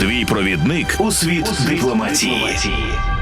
Твій провідник у світ дипломатії.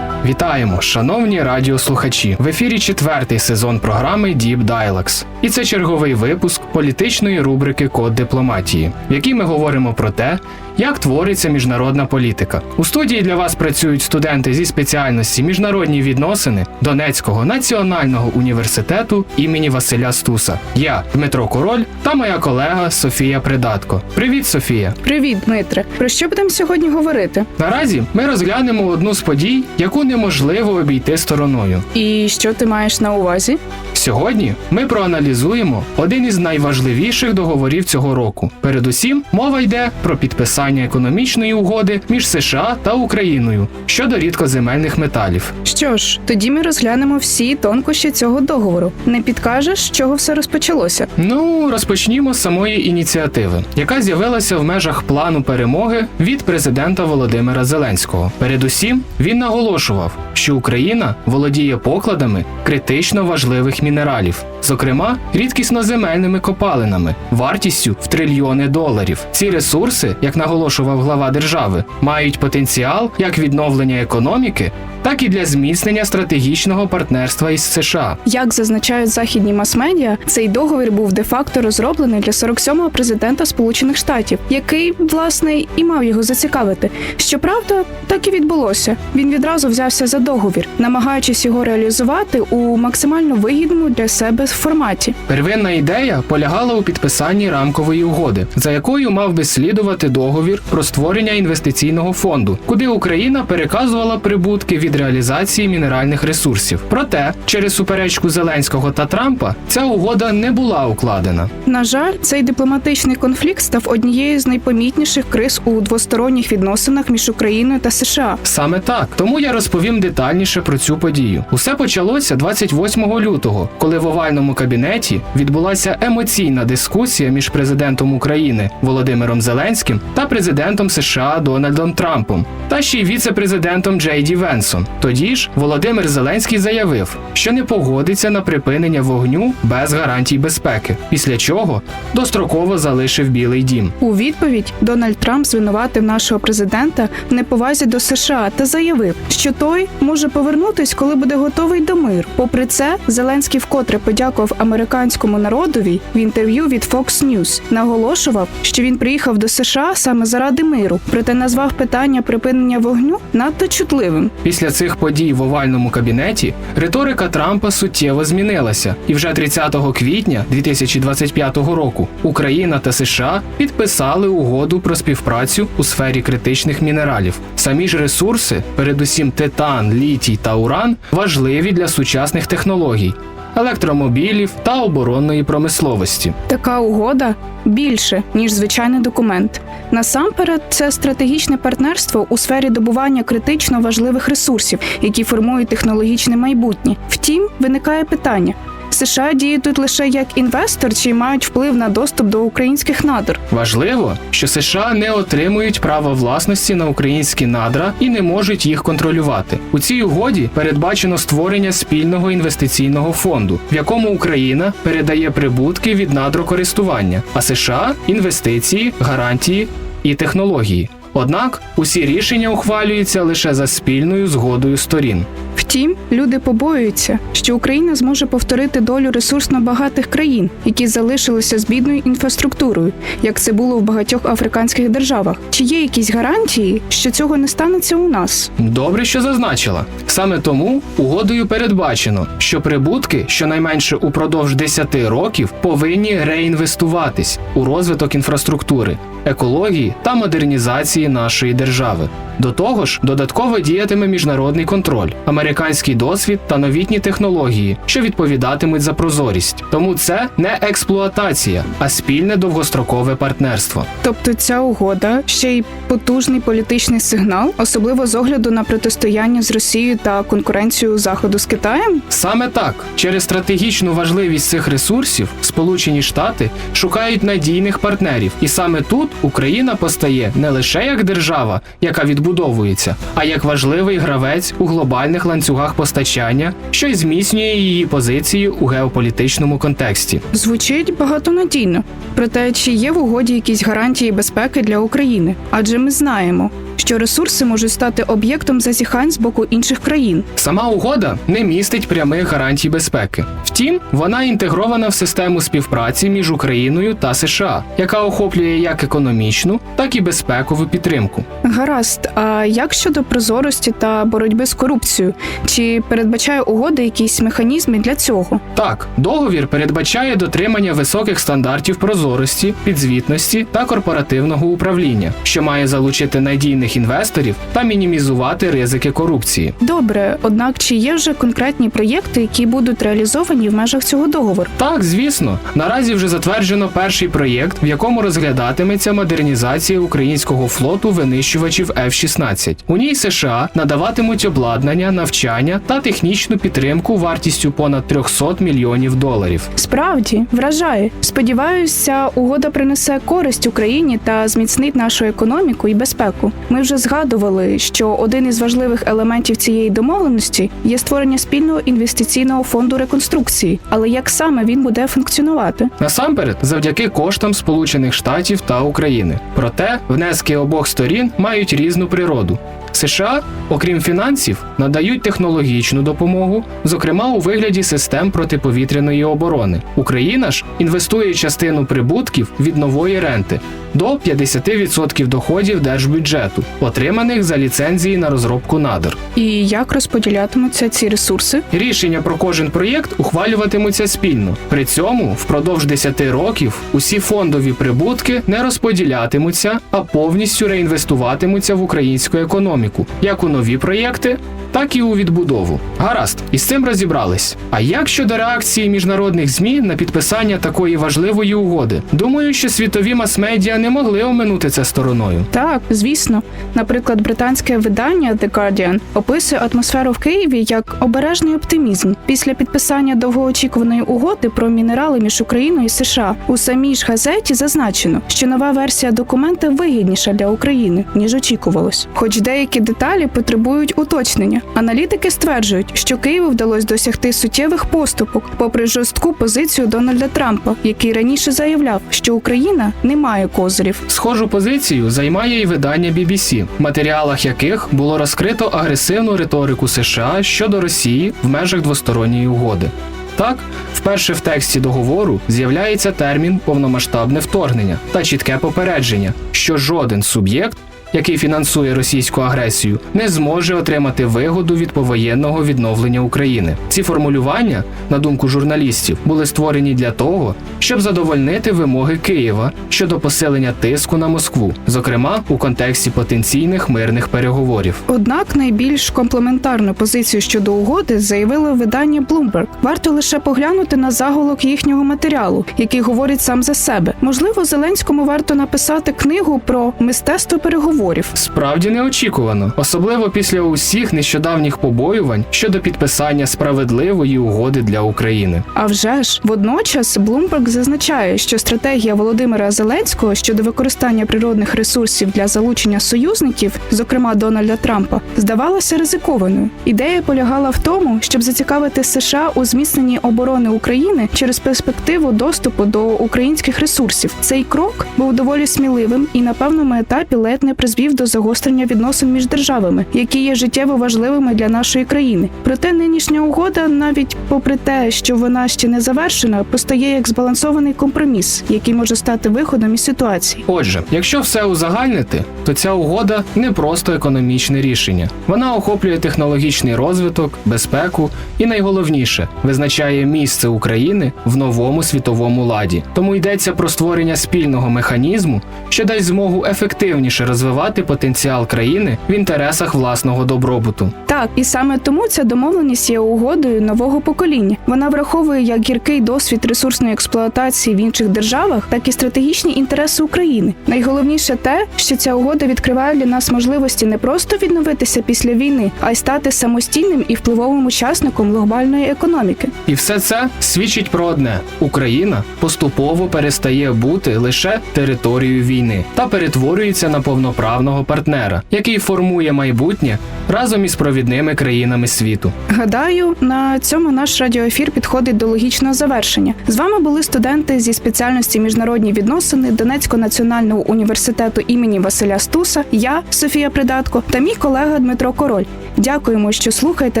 Вітаємо, шановні радіослухачі! В ефірі четвертий сезон програми Deep Dialogues. І це черговий випуск політичної рубрики Код дипломатії, в якій ми говоримо про те, як твориться міжнародна політика. У студії для вас працюють студенти зі спеціальності міжнародні відносини Донецького національного університету імені Василя Стуса. Я Дмитро Король та моя колега Софія Придатко. Привіт, Софія! Привіт, Дмитре. Про що будемо сьогодні говорити? Наразі ми розглянемо одну з подій, яку неможливо обійти стороною. І що ти маєш на увазі? Сьогодні ми проаналізуємо один із найважливіших договорів цього року. Передусім, мова йде про підписання економічної угоди між США та Україною щодо рідкоземельних металів. Що ж, тоді ми розглянемо всі тонкощі цього договору. Не підкажеш, з чого все розпочалося? Ну, розпочнімо з самої ініціативи, яка з'явилася в межах плану перемоги від президента Володимира Зеленського. Передусім, він наголошував, що Україна володіє покладами критично важливих мінералів, зокрема рідкісноземельними копалинами, вартістю в трильйони доларів. Ці ресурси, як наголошував глава держави, мають потенціал як відновлення економіки, так і для зміцнення стратегічного партнерства із США. Як зазначають західні мас-медіа, цей договір був де-факто розроблений для 47-го президента Сполучених Штатів, який, власне, і мав його зацікавити. Щоправда, так і відбулося. Він відразу взявся за договір, намагаючись його реалізувати у максимально вигідному для себе форматі. Первинна ідея полягала у підписанні рамкової угоди, за якою мав би слідувати договір про створення інвестиційного фонду, куди Україна переказувала прибутки від реалізації мінеральних ресурсів. Проте, через суперечку Зеленського та Трампа, ця угода не була укладена. На жаль, цей дипломатичний конфлікт став однією з найпомітніших криз у двосторонніх відносинах між Україною та США. Саме так. Тому я розповім детальніше про цю подію. Усе почалося 28 лютого, коли в овальному кабінеті відбулася емоційна дискусія між президентом України Володимиром Зеленським та президентом США Дональдом Трампом, та ще й віце-президентом Джей Ді Венсом. Тоді ж Володимир Зеленський заявив, що не погодиться на припинення вогню без гарантій безпеки, після чого достроково залишив Білий Дім. У відповідь Дональд Трамп звинуватив нашого президента в неповазі до США та заявив, що той може повернутись, коли буде готовий до миру. Попри це, Зеленський вкотре подякував американському народові в інтерв'ю від Fox News. Наголошував, що він приїхав до США саме заради миру, проте назвав питання припинення вогню надто чутливим. Після цих подій в овальному кабінеті риторика Трампа суттєво змінилася, і вже 30 квітня 2025 року Україна та США підписали угоду про співпрацю у сфері критичних мінералів. Самі ж ресурси, передусім титан, літій та уран, важливі для сучасних технологій. Електромобілів та оборонної промисловості. Така угода більше ніж звичайний документ. Насамперед, це стратегічне партнерство у сфері добування критично важливих ресурсів, які формують технологічне майбутнє. Втім, виникає питання. США діють тут лише як інвестор чи мають вплив на доступ до українських надр. Важливо, що США не отримують права власності на українські надра і не можуть їх контролювати. У цій угоді передбачено створення спільного інвестиційного фонду, в якому Україна передає прибутки від надрокористування, а США інвестиції, гарантії і технології. Однак усі рішення ухвалюються лише за спільною згодою сторін. Втім, люди побоюються, що Україна зможе повторити долю ресурсно багатих країн, які залишилися з бідною інфраструктурою, як це було в багатьох африканських державах. Чи є якісь гарантії, що цього не станеться у нас? Добре, що зазначила. Саме тому угодою передбачено, що прибутки, щонайменше упродовж 10 років, повинні реінвестуватись у розвиток інфраструктури, екології та модернізації нашої держави. До того ж, додатково діятиме міжнародний контроль. Американські американський досвід та новітні технології, що відповідатимуть за прозорість. Тому це не експлуатація, а спільне довгострокове партнерство. Тобто ця угода ще й потужний політичний сигнал, особливо з огляду на протистояння з Росією та конкуренцію Заходу з Китаєм. Саме так, через стратегічну важливість цих ресурсів, Сполучені Штати шукають надійних партнерів, і саме тут Україна постає не лише як держава, яка відбудовується, а як важливий гравець у глобальних ланцюгах постачання, що й зміцнює її позицію у геополітичному контексті. Звучить багатонадійно. Проте чи є в угоді якісь гарантії безпеки для України? Адже ми знаємо, що ресурси можуть стати об'єктом зазіхань з боку інших країн. Сама угода не містить прямих гарантій безпеки. Втім, вона інтегрована в систему співпраці між Україною та США, яка охоплює як економічну, так і безпекову підтримку. Гаразд, а як щодо прозорості та боротьби з корупцією? Чи передбачає угода якісь механізми для цього? Так, договір передбачає дотримання високих стандартів прозорості, підзвітності та корпоративного управління, що має залучити надійних інвесторів та мінімізувати ризики корупції. Добре, однак чи є вже конкретні проєкти, які будуть реалізовані в межах цього договору? Так, звісно, наразі вже затверджено перший проєкт, в якому розглядатиметься модернізація українського флоту винищувачів F-16. У ній США надаватимуть обладнання, навчання та технічну підтримку вартістю понад 300 мільйонів доларів. Справді вражає. Сподіваюся, угода принесе користь Україні та зміцнить нашу економіку і безпеку. Ми вже згадували, що один із важливих елементів цієї домовленості є створення спільного інвестиційного фонду реконструкції. Але як саме він буде функціонувати? Насамперед, завдяки коштам Сполучених Штатів та України. Проте внески обох сторін мають різну природу. США, окрім фінансів, надають технологічну допомогу, зокрема у вигляді систем протиповітряної оборони. Україна ж інвестує частину прибутків від нової ренти до 50% доходів держбюджету, отриманих за ліцензії на розробку надр. І як розподілятимуться ці ресурси? Рішення про кожен проєкт ухвалюватимуться спільно. При цьому впродовж 10 років усі фондові прибутки не розподілятимуться, а повністю реінвестуватимуться в українську економіку, як у нові проєкти, так і у відбудову. Гаразд, із цим розібрались. А як щодо реакції міжнародних ЗМІ на підписання такої важливої угоди? Думаю, що світові мас-медіа не могли оминути це стороною. Так, звісно. Наприклад, британське видання The Guardian описує атмосферу в Києві як обережний оптимізм після підписання довгоочікуваної угоди про мінерали між Україною і США. У самій ж газеті зазначено, що нова версія документа вигідніша для України ніж очікувалось. Хоч деякі деталі потребують уточнення. Аналітики стверджують, що Києву вдалося досягти суттєвих поступок, попри жорстку позицію Дональда Трампа, який раніше заявляв, що Україна не має козирів. Схожу позицію займає і видання BBC, в матеріалах яких було розкрито агресивну риторику США щодо Росії в межах двосторонньої угоди. Так, вперше в тексті договору з'являється термін повномасштабне вторгнення та чітке попередження, що жоден суб'єкт, який фінансує російську агресію, не зможе отримати вигоду від повоєнного відновлення України. Ці формулювання, на думку журналістів, були створені для того, щоб задовольнити вимоги Києва щодо посилення тиску на Москву, зокрема у контексті потенційних мирних переговорів. Однак найбільш комплементарну позицію щодо угоди заявило видання Bloomberg. Варто лише поглянути на заголовок їхнього матеріалу, який говорить сам за себе. Можливо, Зеленському варто написати книгу про мистецтво переговорів. Справді неочікувано, особливо після усіх нещодавніх побоювань щодо підписання справедливої угоди для України. А вже ж водночас Bloomberg зазначає, що стратегія Володимира Зеленського щодо використання природних ресурсів для залучення союзників, зокрема Дональда Трампа, здавалася ризикованою. Ідея полягала в тому, щоб зацікавити США у зміцненні оборони України через перспективу доступу до українських ресурсів. Цей крок був доволі сміливим і на певному етапі ледь не призвів до загострення відносин між державами, які є життєво важливими для нашої країни. Проте нинішня угода, навіть попри те, що вона ще не завершена, постає як збалансований компроміс, який може стати виходом із ситуації. Отже, якщо все узагальнити, то ця угода не просто економічне рішення. Вона охоплює технологічний розвиток, безпеку і найголовніше визначає місце України в новому світовому ладі. Тому йдеться про створення спільного механізму, що дасть змогу ефективніше розвивати реалізувати потенціал країни в інтересах власного добробуту. Так, і саме тому ця домовленість є угодою нового покоління. Вона враховує як гіркий досвід ресурсної експлуатації в інших державах, так і стратегічні інтереси України. Найголовніше те, що ця угода відкриває для нас можливості не просто відновитися після війни, а й стати самостійним і впливовим учасником глобальної економіки. І все це свідчить про одне: Україна поступово перестає бути лише територією війни та перетворюється на повноправного партнера, який формує майбутнє разом із провідними країнами світу. Гадаю, на цьому наш радіоефір підходить до логічного завершення. З вами були студенти зі спеціальності міжнародні відносини Донецького національного університету імені Василя Стуса, я Софія Придатко та мій колега Дмитро Король. Дякуємо, що слухаєте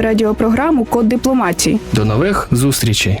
радіопрограму Код дипломатії. До нових зустрічей!